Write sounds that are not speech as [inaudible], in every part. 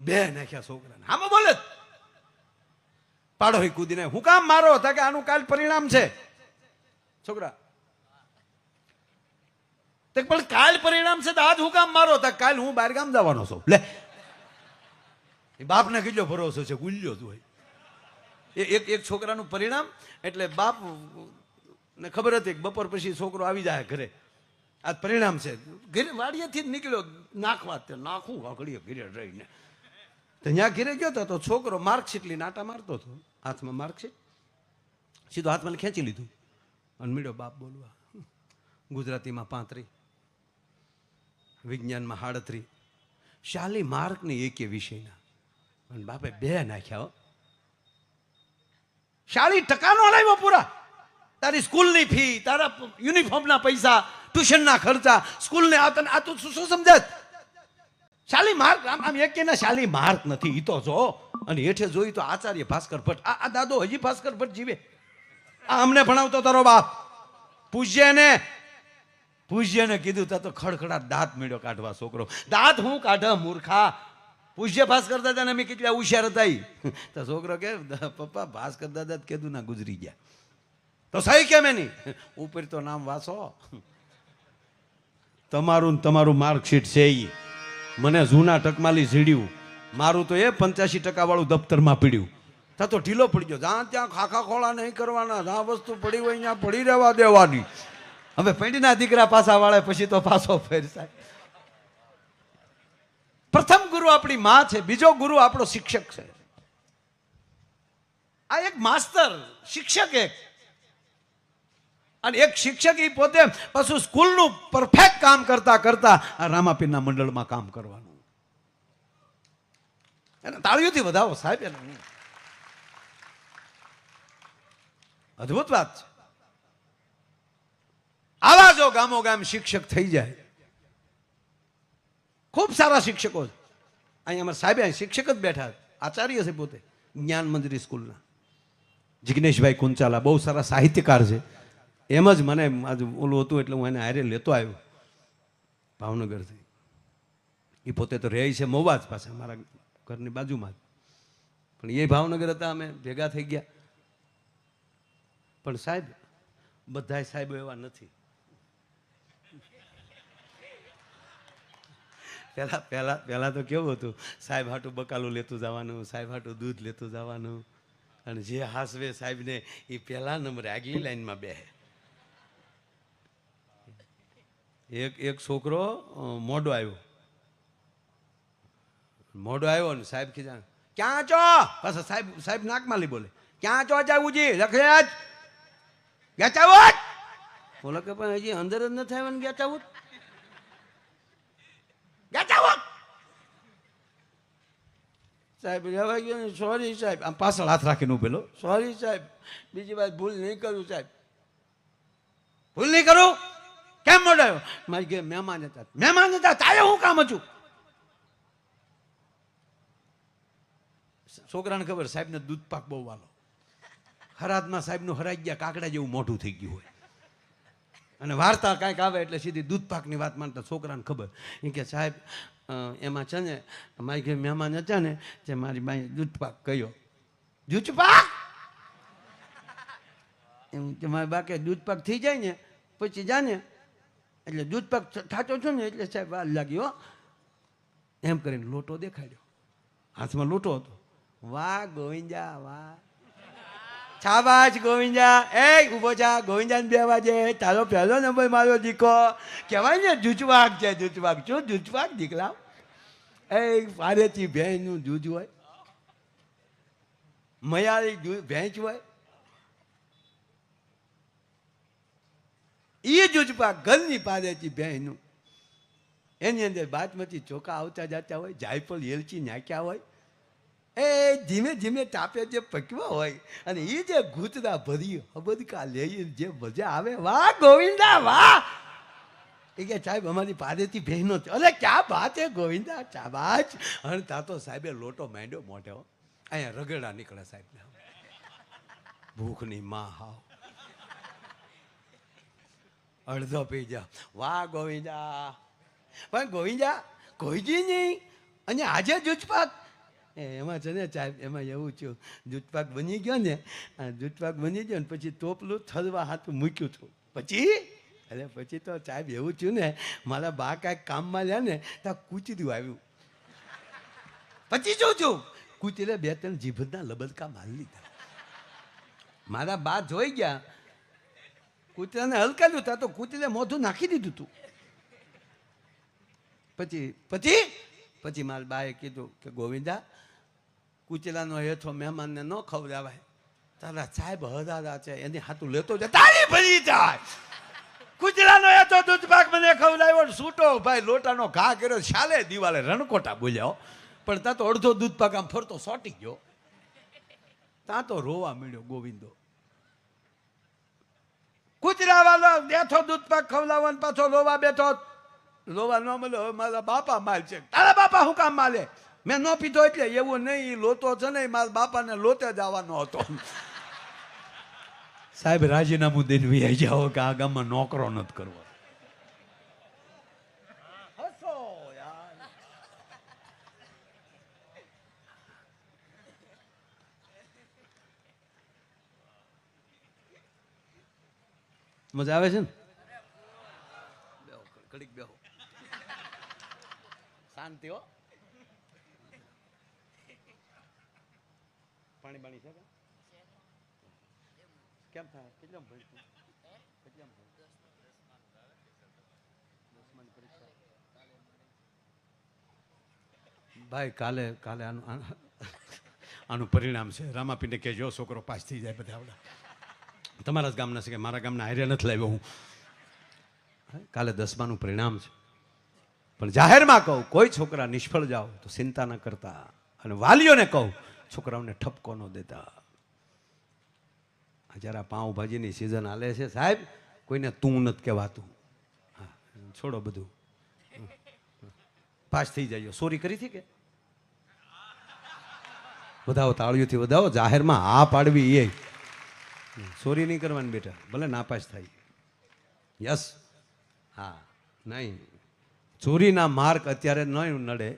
બે નાખ્યા છોકરાને. આમાં બોલે. પાડો કૂદીને હું કામ મારો હતા કે આનું કાલ પરિણામ છે? છોકરા. પણ કાલ પરિણામ છે તો આજ હું કામ મારો હતા? કાલ હું બહાર ગામ જવાનો છું. લે. એ બાપને કેટલો ભરોસો છે? ગુલ્યો તું એક એક છોકરાનું પરિણામ એટલે બાપ ને ખબર હતી કે બપોર પછી છોકરો આવી જાય ઘરે. આ પરિણામ છે. ઘરે વાડીએથી જ નીકળ્યો. નાખવા નાખું વાકડીએ ઘરે રહીને. તો ત્યાં ઘેરે ગયો હતો તો છોકરો માર્કશીટ લઈને આટા મારતો હતો. હાથમાં માર્કશીટ સીધો હાથમાં ખેંચી લીધું. અને મીડો બાપ બોલવા ગુજરાતીમાં પાંત્રી, વિજ્ઞાનમાં હાડત્રી. શાલી માર્ક ને એકે વિષયના. અને બાપે બે નાખ્યા શાળી ટકાનો લાવ્યો પૂરા. તારી સ્કૂલની ફી, તારા યુનિફોર્મના પૈસા, ટ્યુશનના ખર્ચા, સ્કૂલને આ તને, આ તું શું શું સમજે શાલી માર્ક આમ આમ એક ના શાલી માર્ક નથી એ તો જો. અને હેઠે જોઈ તો આચાર્ય ભાસ્કર ભટ્ટ. આ દાદો હજી ભાસ્કર ભટ્ટ જીવે. આ અમને ભણાવતો તારો બાપ. પૂજ્યને પૂજ્યને કીધું, તા તો ખડખડાટ દાંત મેળ્યો કાઢવા, છોકરો. દાંત હું કાઢ, મૂર્ખા. પૂજ્ય ભાસ્કર દાદાને અમે કેટલા હોશિયાર હતા. [laughs] તો છોકરો કે પપ્પા, ભાસ્કર દાદા કીધું ના, ગુજરી ગયા. તો સહી કેમ એની? ઉપર તો નામ વાસો. [laughs] તમારું તમારું માર્કશીટ છે ઈ. મને જૂના ટકમાલી ઝીડ્યું. મારું તો એ પંચ્યાસી ટકાવાળું દફતરમાં પીડ્યું. તા તો ઢીલો પડી ગયો. જ્યાં ત્યાં ખાખા ખોળા નહીં કરવાના, જ્યાં વસ્તુ પડી હોય ત્યાં પડી રહેવા દેવાની. હવે પેઢીના દીકરા પાછા વાળે, પછી તો પાછો ફેરસાય પ્રથમ ગુરુ આપણી માં છે, બીજો ગુરુ આપણો શિક્ષક છે. આ એક માસ્તર, શિક્ષક એક. અને એક શિક્ષક એ પોતે પાછું સ્કૂલનું પરફેક્ટ કામ કરતા કરતા આ રામાપીરના મંડળમાં કામ કરવાનું. એને તાળીઓથી વધાવો સાહેબ એને. અદ્ભુત વાત છે. આવા જો ગામો ગામ શિક્ષક થઈ જાય. ખૂબ સારા શિક્ષકો છે. અહીંયા અમારા સાહેબ અહીં શિક્ષક જ બેઠા આચાર્ય છે પોતે. જ્ઞાન મંદિર સ્કૂલના. જિગ્નેશભાઈ કુંચાલા બહુ સારા સાહિત્યકાર છે. એમ જ મને આજ ઓલું હતું એટલે હું એને હારે લેતો આવ્યો, ભાવનગરથી. એ પોતે તો રહે છે મોવા જ પાસે મારા ઘરની બાજુમાં જ. પણ એ ભાવનગર હતા અમે ભેગા થઈ ગયા. પણ સાહેબ, બધાય સાહેબો એવા નથી. પહેલાં પહેલાં પહેલાં તો કેવું હતું, સાહેબ હાટું બકાલું લેતું જવાનું, સાહેબ હાટું દૂધ લેતું જવાનું. અને જે હાસવે સાહેબને એ પહેલાં નંબરે આગલી લાઈનમાં બેહે. એક એક છોકરો મોડો આવ્યો. મોડો આવ્યો ને સાહેબ ખીજા ક્યાં છો? પાછા સાહેબ સાહેબ નાકમાલી બોલે, ક્યાં છો જાવુજી લખેજ ગેચાવત બોલો કે, પણ હજી અંદર જ નથી આવ્યો ને ગેચાવત ગેચાવત સાહેબ, રહેવા ગયો ને સોરી સાહેબ. આમ પાછળ હાથ રાખીને ઉભેલો સોરી સાહેબ. બીજી વાત ભૂલ નહીં કરું સાહેબ. ભૂલ નહીં કરું? મોડાયો મારી કે મહેમાન હતા. મહેમાન હતા, તારે હું કામ હતું? છોકરાને ખબર, સાહેબને દૂધ પાક બહુ વાલો. હરાદમાં સાહેબનું હરાઈ ગયા, કાકડા જેવું મોઢું થઈ ગયું હોય. અને વાર્તા કાંઈક આવે એટલે સીધી દૂધ પાકની વાત માનતા છોકરાને ખબર. એ કે, સાહેબ એમાં છે ને, મારી ઘેર મહેમાન હતા ને, તે મારી બાઈ દૂધ પાક કયો દૂધ પાક? એમ કે, મારી બા દૂધ પાક થઈ જાય ને, પછી જા ને એટલે દૂધ પાક થાચો છો ને એટલે સાહેબ વાર લાગ્યો. એમ કરીને લોટો દેખાડ્યો. હાથમાં લોટો હતો. વાહ ગોવિંદા, વાહ. છાબાજ ગોવિંદા. એ ઊભો જા ગોવિંદા ને બે વાજે તારો પહેલો નંબર મારો દીકો. કહેવાય ને જૂચવાક છે જૂચવાક શું જૂચવાક દીકલા એ પારેથી ભેંનું દૂધ હોય. મયાળી ભેંસ હોય. એ જ ઉજપા ઘરની પારેથી ભેંસનું એની અંદર બાસમતી ચોખા આવતા જતા હોય, જાયફળ, એલચી નાખ્યા હોય. એ ધીમે ધીમે તાપે જે પકવા હોય અને એ જે ઘૂંટડા ભરી, હબદકા લઈ જે મજા આવે, વાહ ગોવિંદા, વાહ! એ કે સાહેબ, અમારી પાસેથી બહેનો અરે ક્યાં વાત હે ગોવિંદા? ચાબાજ અને તા તો સાહેબે લોટો માંડ્યો મોઢો અહીંયા રગડા નીકળે સાહેબ. ભૂખની માં હાવ. અડધો પી જા વાહ, ગોવિંદા. પણ ગોવિંદા કોઈજી નહીં. અને આજે જૂજપાક એમાં છે ને સાહેબ એમાં એવું થયું. દૂધપાક બની ગયો ને, આ બની ગયો ને, પછી તોપલું થરવા હાથું મૂક્યું હતું. પછી? અરે પછી તો સાહેબ એવું થયું ને, મારા બા કાંઈક કામમાં લ્યા ને ત્યાં કૂચર્યું આવ્યું. પછી જોઉં છું કૂચરે બે ત્રણ જીભના લબદકા મારી લીધા. મારા બા જોઈ ગયા કૂતરાને હલકાલ્યું ત્યાં તો કૂતરે મોઢું નાખી દીધું તું. પછી પછી? પછી મારી બાએ કીધું કે, ગોવિંદા કૂચલાનો હેઠો મહેમાનને ન ખવડાવાય. તારા સાહેબ હદાદા છે, એની હાથું લેતો જાય. તારી ભરી જાય. કૂચલાનો હેઠો દૂધપાક મને ખવડાવ્યો સૂટો ભાઈ, લોટાનો ઘા કર્યો, શાલે દિવાલે રણકોટા બોલ્યો પણ ત્યાં તો અડધો દૂધપાક આમ ફરતો સોટી ગયો. ત્યાં તો રોવા મળ્યો ગોવિંદો. કૂતરા વાળો બેઠો દૂધપાક ખવડાવવાનો, પાછો લોવા બેઠો. લોવા ન મળ્યો મારા બાપા માલ છે. તારા બાપા શું કામ માલે? મેં ન પીધો એટલે એવું નહીં લોતો છે ને મારા બાપાને લોતે જ આવવાનો હતો. સાહેબ, રાજીનામું દઈને આવી જાઓ કે આ ગામમાં નોકરો નથી કરવો હસો યાર મજા આવે છે ને? બેહો ઘડીક બેહો. શાંતિ હો. પાણી પાણી છે કેમ થાય? કેટલા ભણતું કેટલા ભણતું પરીક્ષા. ભાઈ કાલે કાલે આનું આનું- આનું પરિણામ છે. રામાપીને કહેજો છોકરો પાસ થઈ જાય બધા આવડા. તમારા જ ગામના છે કે મારા ગામના હારે નથી લાવ્યો હું? કાલે દસમાનું પરિણામ છે. પણ જાહેરમાં કહું, કોઈ છોકરા નિષ્ફળ જાઓ તો ચિંતા ન કરતા. અને વાલીઓને કહું, છોકરાઓને ઠપકો ન દેતા. આ જરા પાઉંભાજીની સિઝન હાલે છે સાહેબ, કોઈને તું નથી કહેવાતું. હા, છોડો બધું. પાસ થઈ જાય સોરી કરી હતી કે? વધાવો, તાળીઓથી વધાવો. જાહેરમાં હા પાડવી એ. સોરી નહીં કરવાની બેટા, ભલે નાપાસ થાય. યસ. હા, નહીં. ચોરીના માર્ક અત્યારે નહીં નડે.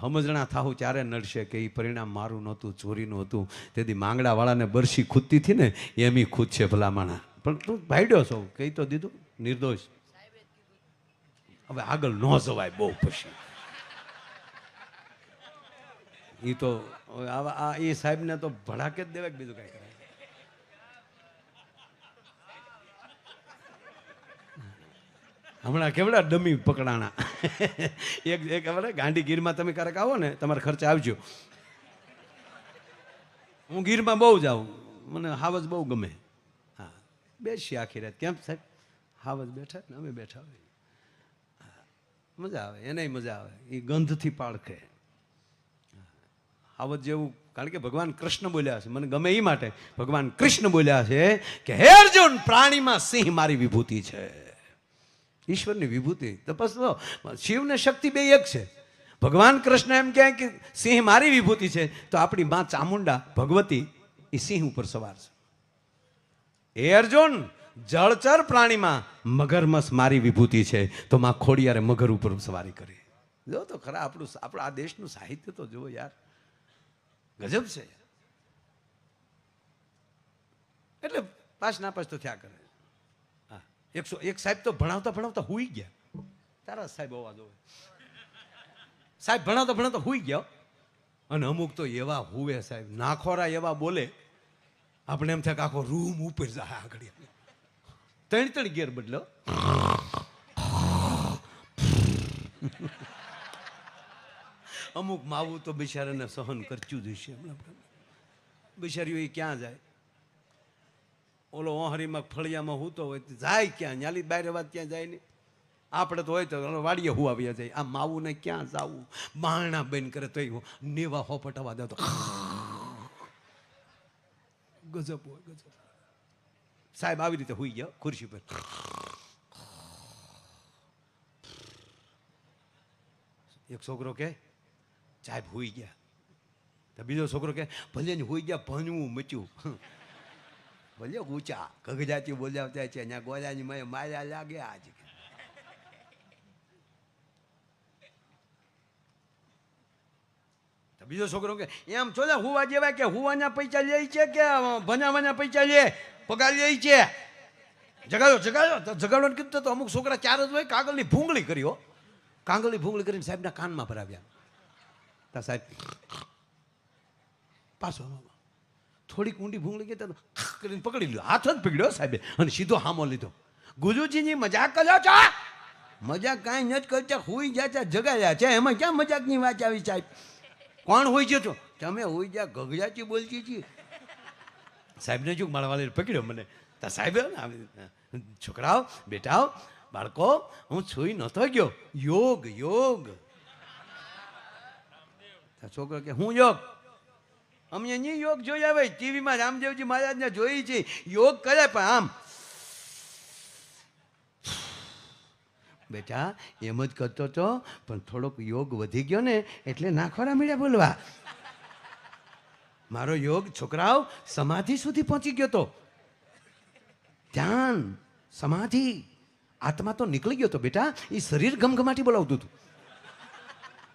સમજણા થાવું ત્યારે નડશે કે એ પરિણામ મારું નહોતું, ચોરીનું હતું. તેથી માંગડાવાળાને બરસી ખૂદતી હતી ને, એમ એ ખુદ છે ભલામણા. પણ તું ભાઈડ્યો છો, કહી તો દીધું, નિર્દોષ. હવે આગળ ન જવાય, બહુ પછી. એ તો આ એ સાહેબને તો ભડાકે જ દેવાય બીજું કાંઈ કરાય હમણાં કેવડા ડમી પકડાણા? એક એક હવે ગાંધી ગીરમાં તમે ક્યારેક આવો ને, તમારે ખર્ચે આવજો. હું ગીરમાં બહુ જાઉં મને હાવજ બહુ ગમે. હા. બેસી આખી રાત. કેમ સાહેબ? હાવજ બેઠા ને, અમે બેઠા હોય. મજા આવે એને મજા આવે. એ ગંધથી પાળખે. હાવજ જેવું, કારણ કે ભગવાન કૃષ્ણ બોલ્યા છે મને ગમે એ માટે. ભગવાન કૃષ્ણ બોલ્યા છે કે, હે અર્જુન, પ્રાણીમાં સિંહ મારી વિભૂતિ છે. ઈશ્વરની વિભૂતિ. તપસ તો શિવને શક્તિ બે એક છે. ભગવાન કૃષ્ણ એમ કહે કે સિંહ મારી વિભૂતિ છે, તો આપણી માં ચામુંડા ભગવતી એ સિંહ ઉપર સવાર છે. એ અર્જુન જળચર પ્રાણીમાં મગરમસ મારી વિભૂતિ છે, તો માં ખોડિયારે મગર ઉપર સવારી કરી. જો તો ખરા આપણું આપણા આ દેશનું સાહિત્ય તો જુઓ યાર. ગજબ છે. એટલે પાસ ના પાસ તો થયા કરે? એકસો એક સાહેબ તો ભણાવતા ભણાવતા હુઈ ગયા. તારા સાહેબ અવાજ હોય. સાહેબ ભણાવતા ભણાવતા હુઈ ગયા. અને અમુક તો એવા હુવે સાહેબ, નાખોરા એવા બોલે, આપણે એમ થાય કે આખો રૂમ ઉપર જાય આગળ. ત્રણ ત્રણ ગેર બદલો. અમુક માવું તો બિચારાને સહન કરચું જ હશે. બિચારીઓ એ ક્યાં જાય? ઓલો ઓહરીમાં ફળિયામાં હૂતો હોય તો જાય ક્યાં? ન્યાલી બહાર વાત ક્યાં જાય નહીં આપણે તો હોય તો વાડીએ હું આવ્યા જાય. આ માવું ને ક્યાં જાવું? બારણા બેન કરે તો નેવા હોપટાવા દે તો ગજબ હોય, ગજબ. સાહેબ, આવી રીતે હુઈ ગયા, ખુરશી પર. એક છોકરો કે, સાહેબ, હુઈ ગયા. તો બીજો છોકરો કે, ભલે હુઈ ગયા, ભણવું મચ્યું. ભલે ઊંચા ગગજાતી બોલ્યા છે અહીંયા ગોળાની મેં માર્યા લાગ્યા આજે બીજો છોકરો કે, એમ છો ને હુવા જેવા કે હુવાના પૈસા લે છે કે ભણાવવાના પૈસા લે? પગાર લે છે? જગાડો જગાડો. તો જગાડો કીધું તો અમુક છોકરા ચાર જ હોય, કાગળની ભૂંગળી કર્યો કાગળની ભૂંગળી કરીને સાહેબના કાનમાં ભરાવ્યા. તા સાહેબ, પાછો થોડીક ઊંડી ભૂંગળી ગઈ તો કરીને પકડી લીધો. હાથ જ પકડ્યો સાહેબે. અને સીધો હામો લીધો. ગુરુજીની મજાક કર્યો છો મજાક કાંઈ નથી કરતા હુઈ ગયા છે જગાડ્યા છે. એમાં ક્યાં મજાકની વાત આવી સાહેબ? કોણ હોય છે તો તમે હોઈ જા ગગડાચી બોલતી છીએ સાહેબને જો મારા વાલે પકડ્યો મને? તા સાહેબે છોકરાઓ, બેટાઓ, બાળકો, હું છુઈ નહોતો ગયો. યોગ યોગ. છોકરો કે, હું યોગ? અમે નહીં યોગ જોયા આવે ટીવીમાં રામદેવજી મહારાજને જોઈ છે. યોગ કરે પણ આમ. બેટા, એમ જ કરતો હતો પણ થોડોક યોગ વધી ગયો ને, એટલે નાખવાના મળ્યા બોલવા. મારો યોગ છોકરાઓ સમાધિ સુધી પહોંચી ગયો તો. ધ્યાન, સમાધિ. આત્મા તો નીકળી ગયો તો બેટા એ શરીર ગમગમાટી બોલાવતું હતું.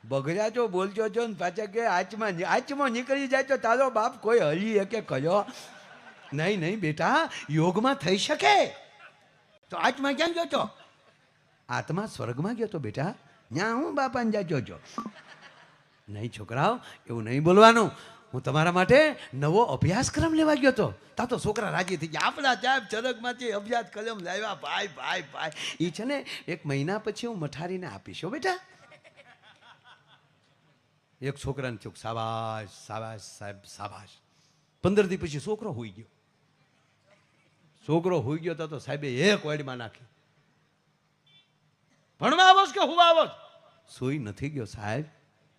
બગડ્યા છો, બોલજો છો ને પાછા કે આચમાં આચમાં નીકળી જાય તો તારો બાપ કોઈ હલી કે કયો? નહીં નહીં બેટા, યોગમાં થઈ શકે. તો આચમાં ક્યાં ગયો છો આત્મા સ્વર્ગમાં ગયો તો બેટા. ત્યાં હું બાપાને જાજો છો નહીં છોકરાઓ, એવું નહીં બોલવાનું. હું તમારા માટે નવો અભ્યાસક્રમ લેવા ગયો તો. તા તો છોકરા રાજી થઈ ગયા. આપણા સાહેબ ચરકમાંથી કલમ લાવ્યા, ભાઈ ભાઈ ભાઈ. એ છે ને, એક મહિના પછી હું મઠારીને આપીશ હો બેટા. એક છોકરાને ચોક સાબાશ સાબાશ સાહેબ, સાબાશ. પંદર દી પછી છોકરો હોઈ ગયો. છોકરો હોઈ ગયો તો સાહેબે એક વાડીમાં નાખી. ભણવા આવો કે હું આવો છો? સોઈ નથી ગયો સાહેબ.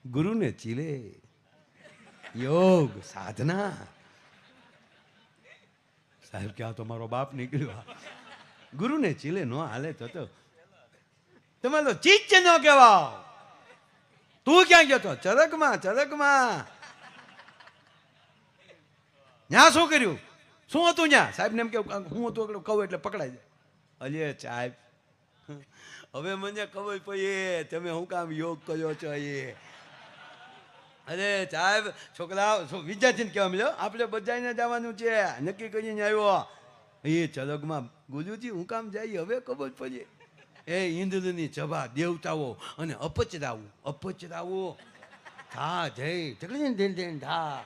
ગુરુને ચીલે. યોગ, સાધના. સાહેબ કે આ તો મારો બાપ નીકળ્યો. ગુરુને ચીલે નો હાલે તો તો. તમે તો ચીજ ન કહેવાઓ તું ક્યાં ગયો તો? ચરકમાં ચરકમાં. ન્યા શું કર્યું? શું હતું ન્યા? સાહેબ ને એમ કે હું હતું એટલે કહું એટલે પકડાઈ જાય. અલે સાહેબ, હવે મને ખબર પડી તમે હું કામ યોગ કર્યો છો એ. અરે સાહેબ, છોકરા, શું વિદ્યાર્થીને કહેવા મળ્યો આપણે બધાને જવાનું છે, નક્કી કરીને આવ્યો. એ ચરગમાં ગુજુજી હું કામ જાય, હવે ખબર પડી. એ ઇન્દ્રની સભા દેવતાઓ અને અપચરાવું અપચરાવું. ધા જય ચકડી ધીન ધીન ધા.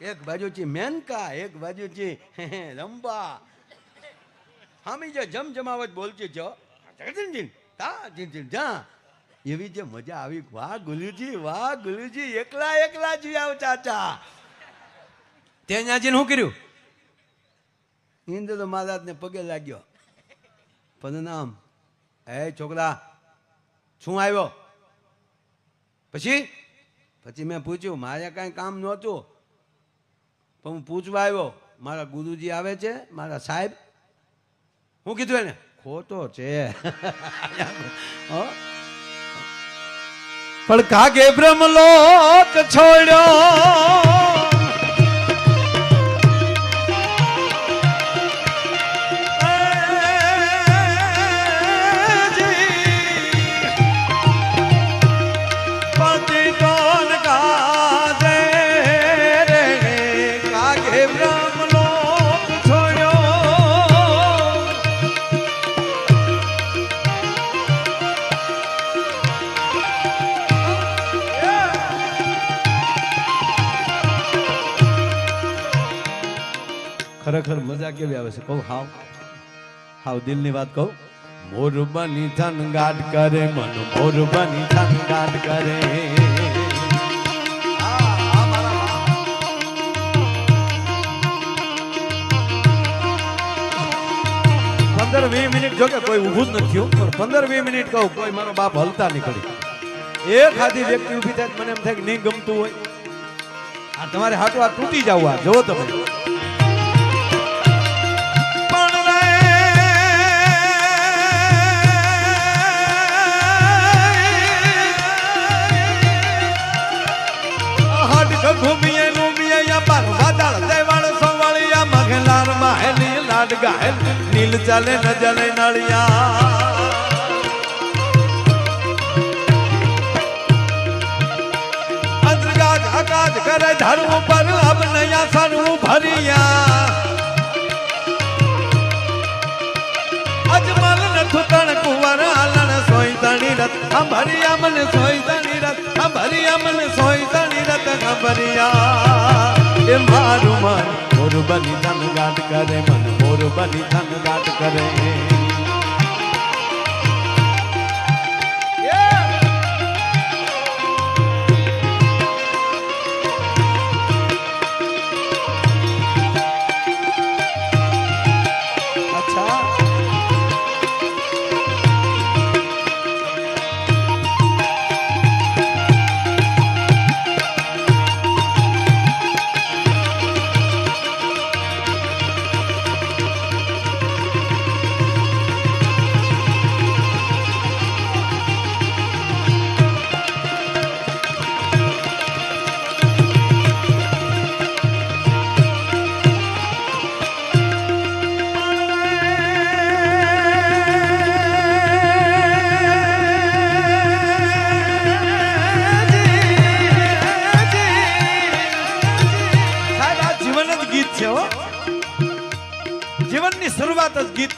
એક બાજુથી મેનકા, એક બાજુથી રંબા હામી જે જમજમાવટ બોલતી છો જા એવી જે મજા આવી, વાહ, ગુલુજી વાહ, ગુલુજી, એકલા એકલા જી આવ ચાચા. તે ન્યાજીને શું કર્યું? ઇન્દ્ર મહારાજને પગે લાગ્યો. પદનામ. એ છોકરા શું આવ્યો? પછી? પછી મેં પૂછ્યું, મારે કાંઈ કામ નહોતું. પણ હું પૂછવા આવ્યો, મારા ગુરુજી આવે છે, મારા સાહેબ? હું કીધું એને, ખોટો છે? [laughs] પણ કાગે બ્રહ્મલોક છોડ્યો. મજા કેવી આવે છે? કહું, હાવ. હાવ દિલની વાત કહું? મોર બની થન ગાટ કરે, મન મોર બની થન ગાટ કરે. પંદર વીસ મિનિટ જો કે કોઈ ઊભું જ નથી પણ પંદર વીસ મિનિટ કહું, કોઈ મારો બાપ હલતા નીકળી. એક આધી વ્યક્તિ ઊભી થાય મને એમ થાય કે નહીં ગમતું હોય. આ તમારે હાટવા તૂટી જાવ આ જોવો તમે. નીલ ચાલે ન જલે નળિયા રાજ કરે ધર્મ પર અબનયા સરું ભરિયા અજમલ નથુ તણ કુંવર આલણ સોઈ તણી રત ખંભરિયા મન સોઈ તણી રત ખંભરિયા મન સોઈ તણી રત ખંભરિયા એ મારું મન મોર બની ધન ગાટ કરે મન મોર બની ધન ગાટ કરે.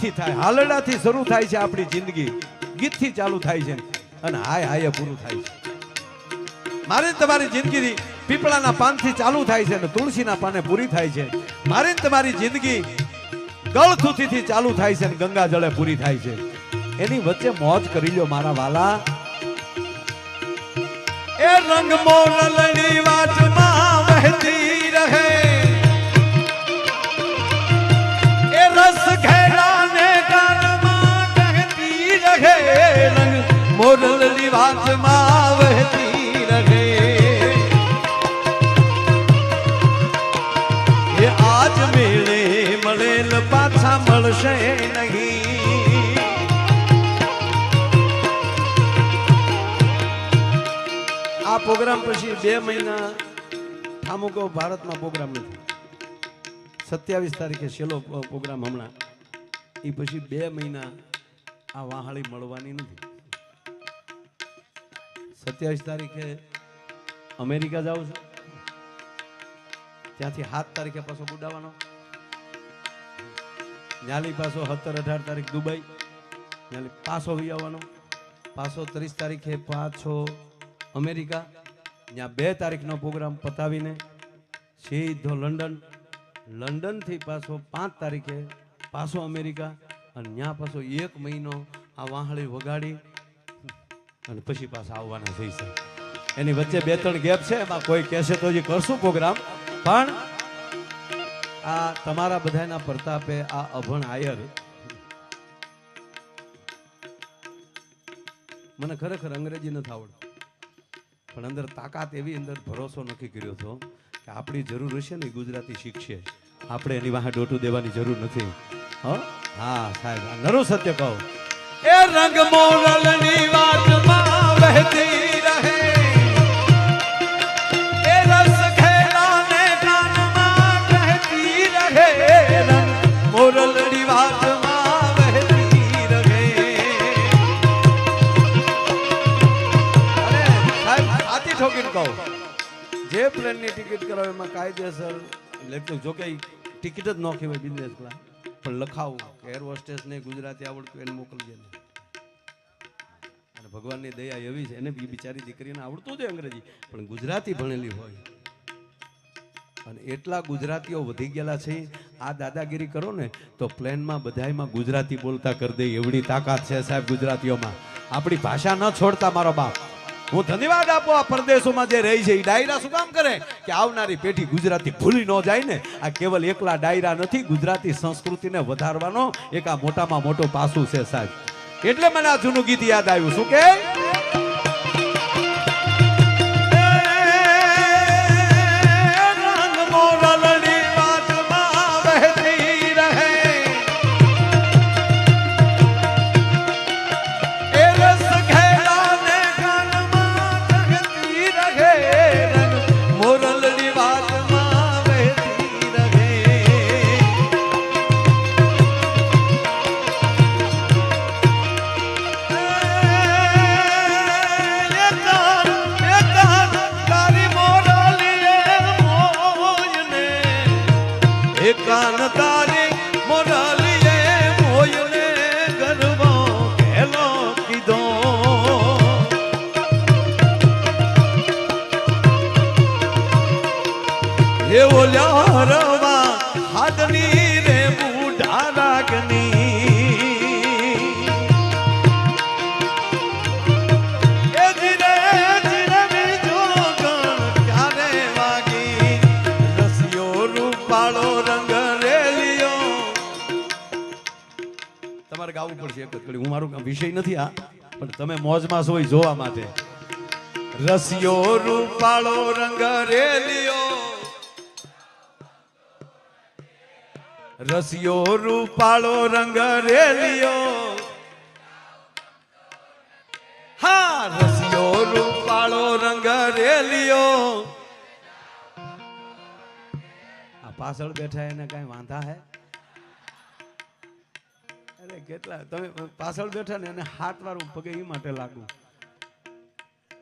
ગીતથી થાય, હાલડાથી શરૂ થાય છે આપણી જિંદગી. ગીતથી ચાલુ થાય છે અને હાય હાય પૂરું થાય છે. મારી તમારી જિંદગી પીપળાના પાનથી ચાલુ થાય છે અને તુલસીના પાને પૂરી થાય છે. મારે તમારી જિંદગી ગળથુથીથી ચાલુ થાય છે અને ગંગા જળે પૂરી થાય છે. એની વચ્ચે મોજ કરી લો મારા વાલા. એ રંગ મોરલની વાટમાં બે મહિના અમુકો ભારતમાં પ્રોગ્રામ નથી. સત્યાવીસ તારીખે છેલ્લો પ્રોગ્રામ હમણાં. એ પછી બે મહિના આ વાહાળી મળવાની નથી. સત્યાવીસ તારીખે અમેરિકા જાઉં છું. ત્યાંથી સાત તારીખે પાછો ઉડાવવાનો ન્યાલી પાછો સત્તર અઢાર તારીખ દુબઈ. ન્યાલી પાછો વી આવવાનો. પાછો ત્રીસ તારીખે પાછો અમેરિકા. ત્યાં બે તારીખનો પ્રોગ્રામ પતાવીને સીધો લંડન. લંડનથી પાછો પાંચ તારીખે પાછો અમેરિકા અને ત્યાં પાછો એક મહિનો આ વાહળી વગાડી અને પછી પાછા આવવાના થઈ છે. એની વચ્ચે બે ત્રણ ગેપ છે, એમાં કોઈ કહેશે તો હજી કરશું પ્રોગ્રામ. પણ આ તમારા બધાના પ્રતાપે આ અભણ આયર મને ખરેખર અંગ્રેજી નથી આવડતું. પણ અંદર તાકાત એવી અંદર ભરોસો નક્કી કર્યો હતો કે આપણી જરૂર હશે ને ગુજરાતી શીખશે. આપણે એની વાહે ડોટું દેવાની જરૂર નથી. હો? હા, સાહેબ નરો સત્ય કહો. એ રંગ મોરલની વાતમાં વહેતી પ્લેનની ટિકિટ કરાવે, એમાં કાયદેસર. જો કે ટિકિટ જ ન કહેવાય બિઝનેસ ક્લાસ પણ લખાવું કે એર હોસ્ટેસને ગુજરાતી આવડતું એને મોકલજે અને ભગવાનની દયા એવી છે, એને બી બિચારી દીકરીને આવડતું જ અંગ્રેજી. પણ ગુજરાતી ભણેલી હોય. અને એટલા ગુજરાતીઓ વધી ગયેલા છે, આ દાદાગીરી કરો ને, તો પ્લેનમાં બધાયમાં ગુજરાતી બોલતા કરી દે, એવડી તાકાત છે સાહેબ ગુજરાતીઓમાં. આપણી ભાષા ન છોડતા મારો બાપ. હું ધન્યવાદ આપો આ પરદેશોમાં જે રહી છે એ ડાયરા શું કામ કરે? કે આવનારી પેઢી ગુજરાતી ભૂલી ન જાય ને. આ કેવલ એકલા ડાયરા નથી, ગુજરાતી સંસ્કૃતિને વધારવાનો એક આ મોટામાં મોટો પાસું છે સાહેબ. એટલે મને આ જૂનું ગીત યાદ આવ્યું. શું કે? કાન વિષય નથી આ, પણ તમે મોજમાં છો જોવા માટે. રસિયો રૂપાળો રંગ રેલિયો. રસિયો રૂપાળો રંગ રેલિયો. હા, રસિયો રૂપાળો રંગ રેલિયો. આ પાછળ બેઠા એને કઈ વાંધા હે? અરે કેટલા? તમે પાછળ બેઠા ને એને હાથ વાળું પગે એ માટે લાગુ.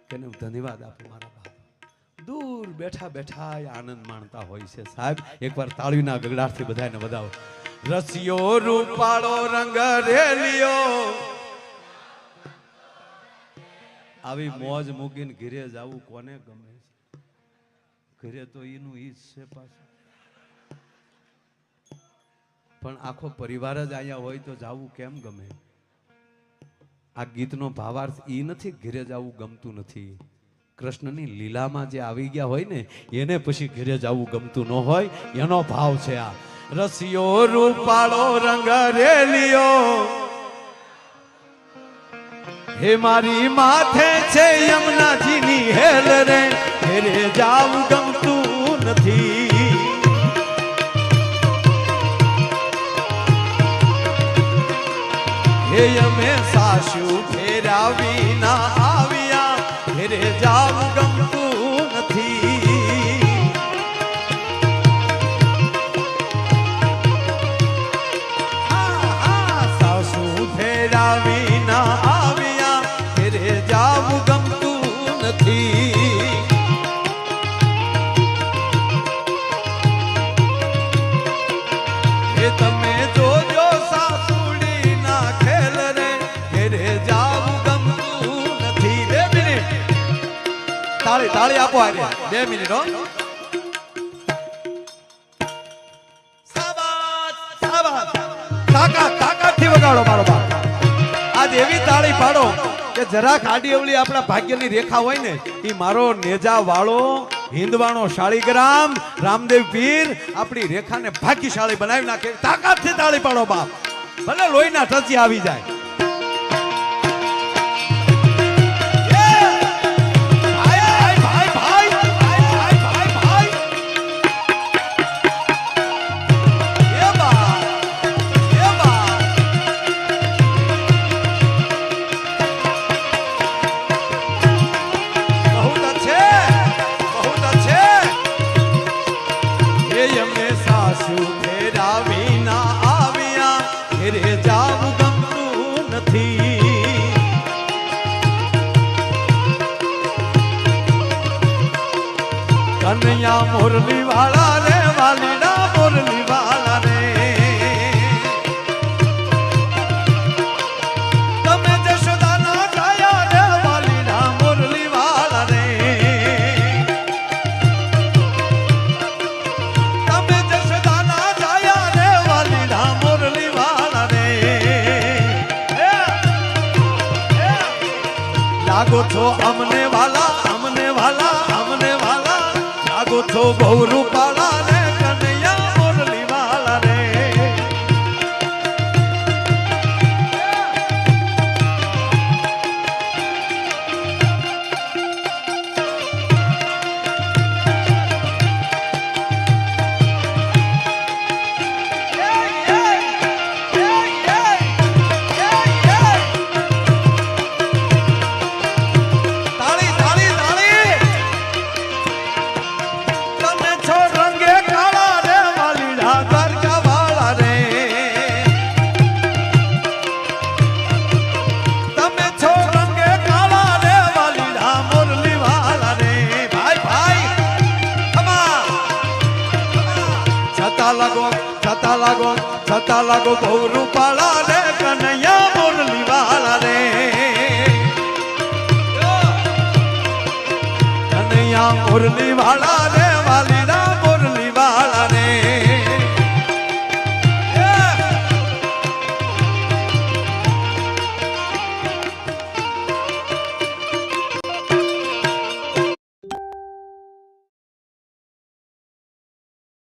કે હું ધન્યવાદ આપું મારા બાપ દૂર બેઠા બેઠા આનંદ માણતા હોય છે સાહેબ. એકવાર તાળીના ગગડાટથી બધાને વધાવો. રસિયો રૂપાળો રંગ રેલિયો. આવી મોજ મૂકીને ઘીરે જાવું કોને ગમે ઘરે તો એનું ઈ છે પાછું. પણ આખો પરિવાર જ અહીંયા હોય તો જવું કેમ ગમે? આ ગીતનો ભાવાર્થ એ નથી ઘેરે જવું ગમતું નથી. કૃષ્ણની લીલામાં જે આવી ગયા હોય ને, એને પછી ઘેરે જવું ગમતું ન હોય, એનો ભાવ છે આ. રસિયો રૂપાળો રંગ રેલિયો. હે મારી માથે છે યમુનાજીની હેલ રે, ઘરે જાવું ગમતું નથી. અમે સાસુ ફેરા ના આવ્યા. ફેરે જાવ ગમતું આપો આજે બે મિનિટ હો શાબાશ, શાબાશ. તાકાત તાકાતથી વગાડો મારો બાપ આજ એવી તાળી પાડો કે જરાક આડી અવળી આપણા ભાગ્યની રેખા હોય ને એ મારો નેજા વાળો હિંદવાણો શાળીગ્રામ રામદેવ પીર આપણી રેખાને ભાગ્યશાળી બનાવી નાખે. તાકાતથી તાળી પાડો બાપ. ભલે લોહીના ટચી આવી જાય. બહુ રૂપાળા છતાં લાગો બહુ રૂપાળા રે કનૈયા મોરલી વાળા રે. કનૈયા મોરલી વાળા રે.